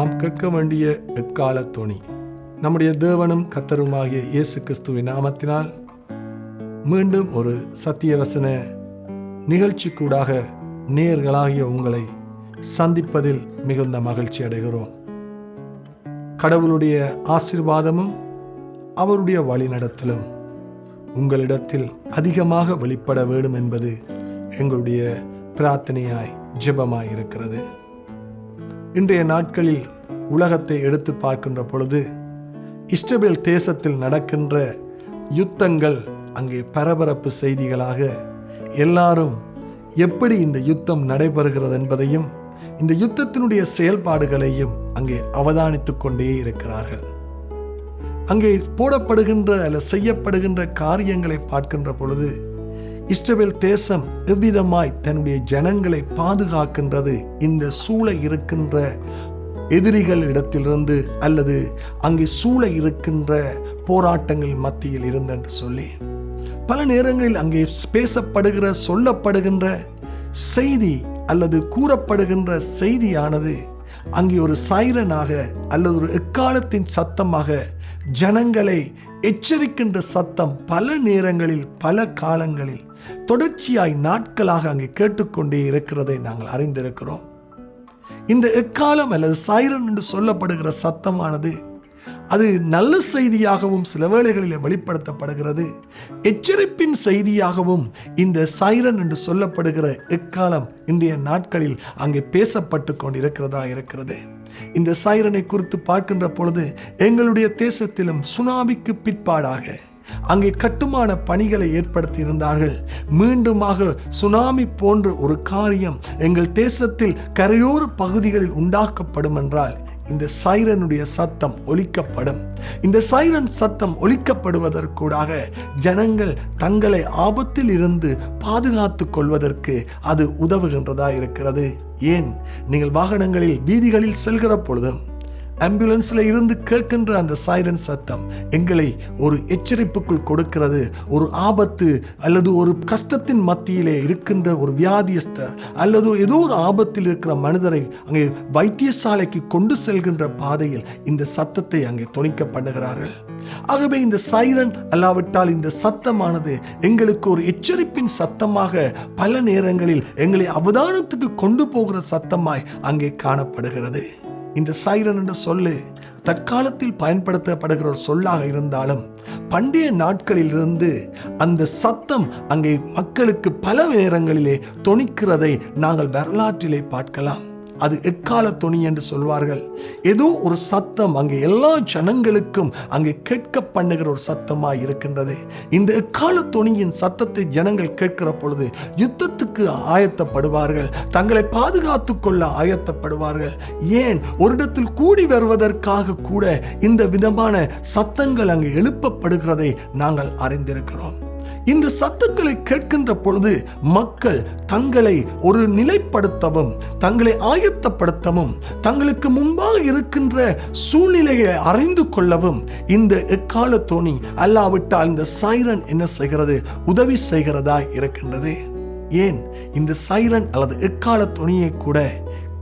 நாம் கேட்க வேண்டிய எக்கால துணி நம்முடைய தேவனும் கத்தருமாகிய இயேசு கிறிஸ்துவின் நாமத்தினால் மீண்டும் ஒரு சத்தியவசன நிகழ்ச்சிக்கூடாக நேர்களாகிய உங்களை சந்திப்பதில் மிகுந்த மகிழ்ச்சி அடைகிறோம். கடவுளுடைய ஆசிர்வாதமும் அவருடைய வழிநடத்தலும் உங்களிடத்தில் அதிகமாக வெளிப்பட வேண்டும் என்பது எங்களுடைய பிரார்த்தனையாய் ஜெபமாய் இருக்கிறது இன்றைய நாட்களில் உலகத்தை எடுத்து பார்க்கின்ற பொழுது இஸ்டபேல் தேசத்தில் நடக்கின்ற யுத்தங்கள் அங்கே பரபரப்பு செய்திகளாக எல்லாரும் எப்படி இந்த யுத்தம் நடைபெறுகிறது என்பதையும் இந்த யுத்தத்தினுடைய செயல்பாடுகளையும் அங்கே அவதானித்துக் கொண்டே இருக்கிறார்கள். அங்கே போடப்படுகின்ற அல்ல செய்யப்படுகின்ற காரியங்களை பார்க்கின்ற பொழுது இஸ்ரவேல் தேசம் எவ்விதமாய் தன்னுடைய ஜனங்களை பாதுகாக்கின்றது இந்த சூழ இருக்கின்ற எதிரிகள் இடத்திலிருந்து அல்லது அங்கே சூழ இருக்கின்ற போராட்டங்கள் மத்தியில் இருந்தென்று சொல்லி பல நேரங்களில் அங்கே பேசப்படுகிற சொல்லப்படுகின்ற செய்தி அல்லது கூறப்படுகின்ற செய்தியானது அங்கே ஒரு சைரனாக அல்லது ஒரு எக்காலத்தின் சத்தமாக ஜனங்களை எச்சரிக்கின்ற சத்தம் பல நேரங்களில் பல காலங்களில் தொடர்ச்சியாய் நாட்களாக அங்கே கேட்டுக்கொண்டே இருக்கிறதை நாங்கள் அறிந்திருக்கிறோம். இந்த எக்காலம் அல்லது சைரன் என்று சொல்லப்படுகிற சத்தமானது அது நல்ல செய்தியாகவும் சில வேளைகளில் வெளிப்படுத்தப்படுகிறது. எச்சரிப்பின் செய்தியாகவும் இந்த சைரன் என்று சொல்லப்படுகிற எக்காலம் இன்றைய நாட்களில் அங்கே பேசப்பட்டு கொண்டிருக்கிறதா இருக்கிறது. இந்த சைரனை குறித்து பார்க்கின்ற பொழுது எங்களுடைய தேசத்திலும் சுனாமிக்கு பிற்பாடாக அங்கே கட்டுமான பணிகளை ஏற்படுத்தி இருந்தார்கள் மீண்டுமாக சுனாமி போன்ற ஒரு காரியம் எங்கள் தேசத்தில் கரையோர பகுதிகளில் உண்டாக்கப்படும் என்றால் இந்த சைரனுடைய சத்தம் ஒலிக்கப்படும். இந்த சைரன் சத்தம் ஒலிக்கப்படுவதற்கூடாக ஜனங்கள் தங்களை ஆபத்தில் இருந்து பாதுகாத்து கொள்வதற்கு அது உதவுகின்றதா இருக்கிறது ஏன்? நீங்கள் வாகனங்களில் வீதிகளில் செல்கிற பொழுதும் ஆம்புலன்ஸில் இருந்து கேட்கின்ற அந்த சைரன் சத்தம் எங்களை ஒரு எச்சரிப்புக்குள் கொடுக்கிறது ஒரு ஆபத்து அல்லது ஒரு கஷ்டத்தின் மத்தியிலே இருக்கின்ற ஒரு வியாதியஸ்தர் அல்லது ஏதோ ஒரு ஆபத்தில் இருக்கிற மனிதரை அங்கே வைத்தியசாலைக்கு கொண்டு செல்கின்ற பாதையில் இந்த சத்தத்தை அங்கே துணிக்க பண்ணுகிறார்கள் ஆகவே இந்த சைரன் அல்லாவிட்டால் இந்த சத்தமானது எங்களுக்கு ஒரு எச்சரிப்பின் சத்தமாக பல நேரங்களில் எங்களை அவதானத்துக்கு கொண்டு போகிற சத்தமாய் அங்கே காணப்படுகிறது. இந்த சைரன் என்ற சொல்லு தற்காலத்தில் பயன்படுத்தப்படுகிற ஒரு சொல்லாக இருந்தாலும் பண்டைய நாட்களிலிருந்து அந்த சத்தம் அங்கே மக்களுக்கு பல நேரங்களிலே தொனிக்கிறதை நாங்கள் வரலாற்றிலே பார்க்கலாம். அது எக்கால தொனி என்று சொல்வார்கள். ஏதோ ஒரு சத்தம் அங்கே எல்லா ஜனங்களுக்கும் அங்கே கேட்க பண்ணுகிற ஒரு சத்தமாக இருக்கின்றது. இந்த எக்கால தொனியின் சத்தத்தை ஜனங்கள் கேட்கிற பொழுது யுத்தத்துக்கு ஆயத்தப்படுவார்கள். தங்களை பாதுகாத்து கொள்ள ஆயத்தப்படுவார்கள். ஏன்? ஒரு இடத்தில் கூடி வருவதற்காக கூட இந்த விதமான சத்தங்கள் அங்கே எழுப்பப்படுகிறதை நாங்கள் அறிந்திருக்கிறோம். இந்த சத்தங்களை கேட்கின்ற பொழுது மக்கள் தங்களை ஒரு நிலைப்படுத்தவும் தங்களை ஆயத்தப்படுத்தவும் தங்களுக்கு முன்பாக இருக்கின்ற சூழ்நிலையை அறிந்து கொள்ளவும் இந்த எக்கால தோணி அல்லாவிட்டால் இந்த சைரன் என்ன செய்கிறது? உதவி செய்கிறதா இருக்கின்றது. ஏன்? இந்த சைரன் அல்லது எக்கால துணியை கூட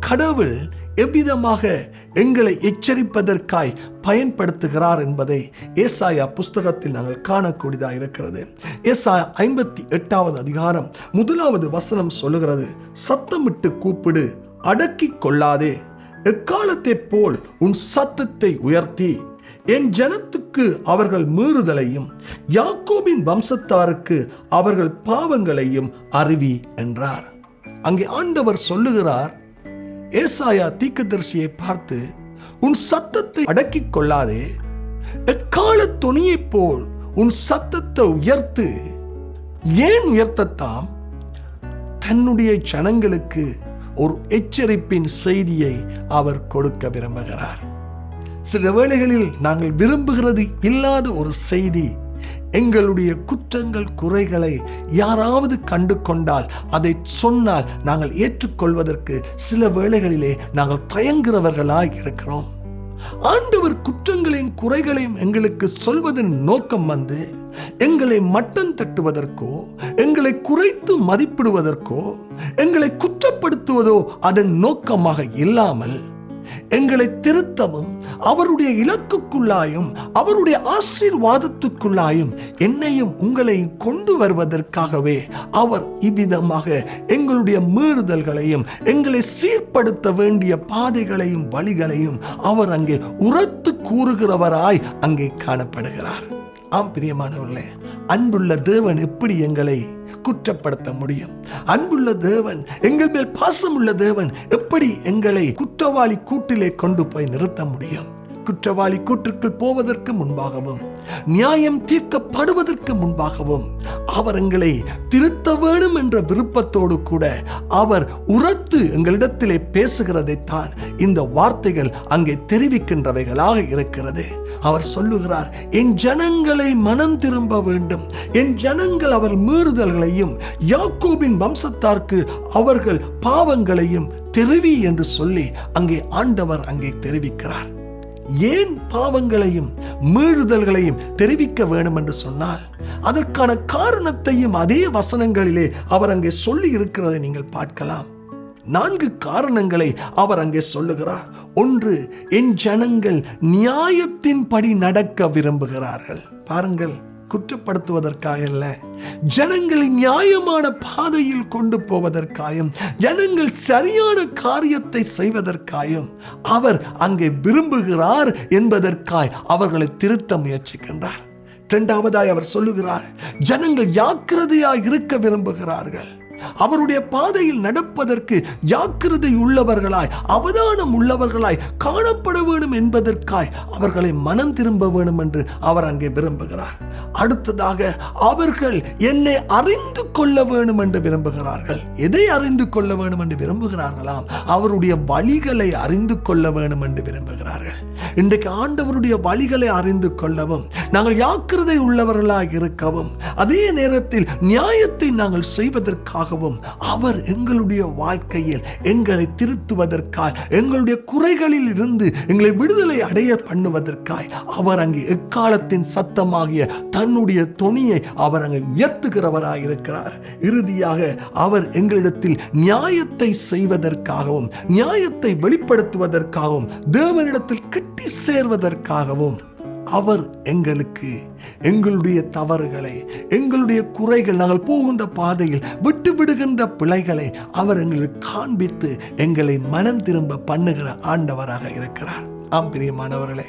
கடவுள் எவ்விதமாக எங்களை எச்சரிப்பதற்காய் பயன்படுத்துகிறார் என்பதை ஏசாயா புஸ்தகத்தில் நாங்கள் காணக்கூடியதாக இருக்கிறது. ஏசாயா ஐம்பத்தி எட்டாவது அதிகாரம் முதலாவது வசனம் சொல்லுகிறது சத்தமிட்டு கூப்பிடு அடக்கி கொள்ளாதே. எக்காலத்தை போல் உன் சத்தத்தை உயர்த்தி. என் ஜனத்துக்கு அவர்கள் மீறுதலையும் யாக்கோபின் வம்சத்தாருக்கு அவர்கள் பாவங்களையும் அறிவி என்றார். அங்கே ஆண்டவர் சொல்லுகிறார் ஏசாயா தீக்கதரிசியை பார்த்து உன் சத்தத்தை அடக்கிக் கொள்ளாதே. எக்கால துணியைப் போல் உன் சத்தத்தை உயர்த்து. ஏன் உயர்த்தத்தாம்? தன்னுடைய ஜனங்களுக்கு ஒரு எச்சரிப்பின் செய்தியை அவர் கொடுக்க விரும்புகிறார். சில வேளைகளில் நாங்கள் விரும்புகிறது இல்லாத ஒரு செய்தி எங்களுடைய குற்றங்கள் குறைகளை யாராவது கண்டு கொண்டால் அதை சொன்னால் நாங்கள் ஏற்றுக்கொள்வதற்கு சில வேளைகளிலே நாங்கள் தயங்குறவர்களாய் இருக்கிறோம். ஆண்டவர் குற்றங்களையும் குறைகளையும் எங்களுக்கு சொல்வதன் நோக்கம் வந்து எங்களை மட்டம் தட்டுவதற்கோ எங்களை குறைத்து மதிப்பிடுவதற்கோ எங்களை குற்றப்படுத்துவதோ அதன் நோக்கமாக இல்லாமல் எங்களை திருத்தவும் அவருடைய இலக்குக்குள்ளாயும் அவருடைய ஆசீர்வாதத்துக்குள்ளாயும் என்னையும் உங்களையும் கொண்டு வருவதற்காகவே அவர் இவ்விதமாக எங்களுடைய மீறுதல்களையும் எங்களை சீர்படுத்த வேண்டிய பாதைகளையும் வழிகளையும் அவர் அங்கே உரத்து கூறுகிறவராய் அங்கே காணப்படுகிறார். ஆம் பிரியமானவர்களே அன்புள்ள தேவன் எப்படி எங்களை குற்றப்படுத்த முடியும். அன்புள்ள தேவன் எங்கள் மேல் பாசமுள்ள தேவன் எப்படி எங்களை குற்றவாளி கூட்டிலே கொண்டு போய் நிறுத்த முடியும்? குற்றவாளி கூற்றுக்குள் போவதற்கு முன்பாகவும் நியாயம் தீர்க்கப்படுவதற்கு முன்பாகவும் அவர் எங்களை திருத்த வேண்டும் என்ற விருப்பத்தோடு கூட அவர் உரத்து எங்களிடத்திலே பேசுகிறதைத்தான் இந்த வார்த்தைகள் அங்கே தெரிவிக்கின்றவைகளாக இருக்கிறது. அவர் சொல்லுகிறார் என் ஜனங்களை மனம் திரும்ப வேண்டும். என் ஜனங்கள் அவர் மீறுதல்களையும் யாக்கோபின் வம்சத்தார்க்கு அவர்கள் பாவங்களையும் தெரிவி என்று சொல்லி அங்கே ஆண்டவர் அங்கே தெரிவிக்கிறார். ஏன் பாவங்களையும் மீறுதல்களையும் தெரிவிக்க வேண்டும் என்று சொன்னால் அதற்கான காரணத்தையும் அதே வசனங்களிலே அவர் அங்கே சொல்லி இருக்கிறதை நீங்கள் பார்க்கலாம். நான்கு காரணங்களை அவர் அங்கே சொல்லுகிறார். ஒன்று என் ஜனங்கள் நியாயத்தின்படி நடக்க விரும்புகிறார்கள். பாருங்கள் குற்றப்படுத்துவதற்காக அல்ல. ஜனங்களை நியாயமான பாதையில் கொண்டு போவதற்காயும் ஜனங்கள் சரியான காரியத்தை செய்வதற்காயும் அவர் அங்கே விரும்புகிறார் என்பதற்காய் அவர்களை திருத்த முயற்சிக்கின்றார். இரண்டாவதாய் அவர் சொல்லுகிறார் ஜனங்கள் ஜாக்கிரதையாய் இருக்க விரும்புகிறார்கள். அவருடைய பாதையில் நடப்பதற்கு ஜாக்கிரதை உள்ளவர்களாய் அவதானம் உள்ளவர்களாய் காணப்பட வேணும் என்பதற்காய் அவர்களை மனம் திரும்ப வேணும் என்று அவர் அங்கே விரும்புகிறார். அடுத்ததாக அவர்கள் என்னை அறிந்து கொள்ள வேணும் என்று விரும்புகிறார்கள். எதை அறிந்து கொள்ள வேணும் என்று விரும்புகிறார்களாம்? அவருடைய வழிகளை அறிந்து கொள்ள வேணும் என்று விரும்புகிறார்கள். இன்றைக்கு ஆண்டவருடைய வழிகளை அறிந்து கொள்ளவும் நாங்கள் யாக்கிரதை உள்ளவர்களாக இருக்கவும் அதே நேரத்தில் நியாயத்தை நாங்கள் செய்வதற்காக செய்வதற்காகவும் அவர் எங்களுடைய வாழ்க்கையில் எங்களை திருத்துவதற்காய் எங்களுடைய குறைகளில் இருந்து எங்களை விடுதலை அடைய பண்ணுவதற்காய் அவர் அங்கே எக்காலத்தின் சத்தமாகிய தன்னுடைய தொனியை அவர் அங்கே உயர்த்துகிறவராயிருக்கிறார் இறுதியாக அவர் எங்களிடத்தில் நியாயத்தை செய்வதற்காகவும் நியாயத்தை வெளிப்படுத்துவதற்காகவும் தேவனிடத்தில் கிட்டி சேர்வதற்காகவும் அவர் எங்களுக்கு எங்களுடைய தவறுகளை எங்களுடைய குறைகள் நாங்கள் போகின்ற பாதையில் விட்டு விடுகின்ற பிழைகளை அவர் எங்களுக்கு காண்பித்து எங்களை மனம் திரும்ப பண்ணுகிற ஆண்டவராக இருக்கிறார். ஆம் பிரியமானவர்களே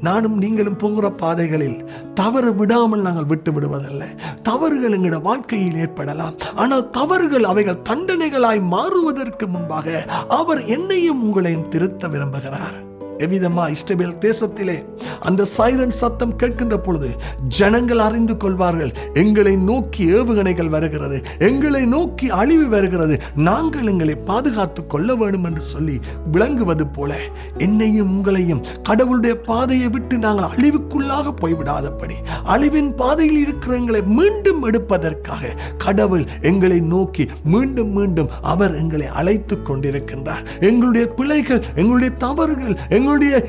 நானும் நீங்களும் போகிற பாதைகளில் தவறு விடாமல் நாங்கள் விட்டு விடுவதல்ல. தவறுகள் எங்களோட வாழ்க்கையில் ஏற்படலாம். ஆனால் தவறுகள் அவைகள் தண்டனைகளாய் மாறுவதற்கு முன்பாக அவர் என்னையும் உங்களையும் திருத்த விரும்புகிறார். எவ்விதமா இஸ்ரவேல் தேசத்திலே அந்த சைரன் சத்தம் கேட்கின்ற பொழுது ஜனங்கள் அறிந்து கொள்வார்கள் எங்களை நோக்கி ஏவுகணைகள் வருகிறது எங்களை நோக்கி அழிவு வருகிறது நாங்கள் எங்களை பாதுகாத்து கொள்ள வேண்டும் என்று சொல்லி விளங்குவது போல என்னையும் உங்களையும் கடவுளுடைய பாதையை விட்டு நாங்கள் அழிவுக்குள்ளாக போய்விடாதபடி அழிவின் பாதையில் இருக்கிற எங்களை மீண்டும் எடுப்பதற்காக கடவுள் எங்களை நோக்கி மீண்டும் மீண்டும் அவர் எங்களை அழைத்து கொண்டிருக்கின்றார். எங்களுடைய பிழைகள் எங்களுடைய தவறுகள் எங்களுடைய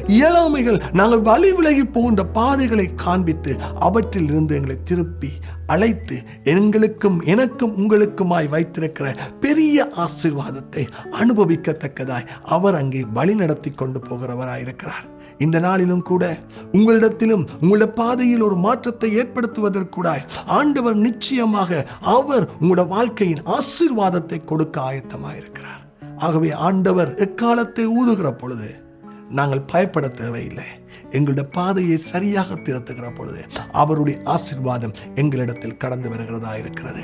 இயலாமைகள் நாங்கள் வழி விலகி போகின்ற பாதைகளை காண்பித்து அவற்றில் இருந்து எங்களை திருப்பி அழைத்து எங்களுக்கும் எனக்கும் உங்களுக்குமாய் வைத்திருக்கிற பெரிய ஆசீர்வாதத்தை அனுபவிக்கத்தக்கதாய் அவர் அங்கே வழி நடத்தி கொண்டு போகிறவராயிருக்கிறார். இந்த நாளிலும் கூட உங்களிடத்திலும் உங்களுடைய பாதையில் ஒரு மாற்றத்தை ஏற்படுத்துவதற்கூடாய் ஆண்டவர் நிச்சயமாக அவர் உங்களோட வாழ்க்கையின் ஆசீர்வாதத்தை கொடுக்க ஆயத்தமாயிருக்கிறார். ஆகவே ஆண்டவர் எக்காலத்தை ஊதுகிற பொழுது நாங்கள் பயப்பட தேவையில்லை. எங்களுடைய பாதையை சரியாக திறத்துகிற பொழுது அவருடைய ஆசீர்வாதம் எங்களிடத்தில் கடந்து வருகிறதா இருக்கிறது.